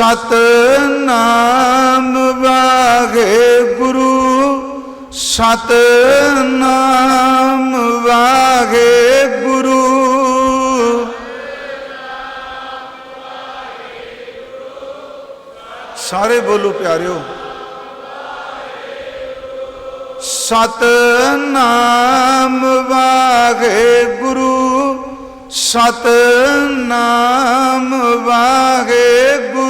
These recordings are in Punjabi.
ਸਤ ਨਾਮ ਵਾਗੇ ਗੁਰੂ ਸਤ ਨਾਮ ਵਾਗੇ ਗੁਰੂ। ਸਾਰੇ ਬੋਲੋ ਪਿਆਰਿਓ। ਸਤ ਨਾਮ ਵਾਗੇ ਗੁਰੂ ਸਤ ਨਾਮ ਵਾਗੇ ਗੁਰੂ।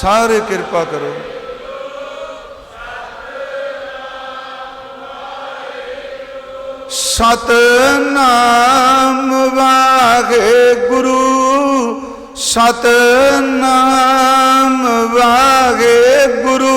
ਸਾਰੇ ਕਿਰਪਾ ਕਰੋ। ਸਤਨਾਮ ਵਾਹਿਗੁਰੂ ਸਤਨਾਮ ਵਾਹਿਗੁਰੂ।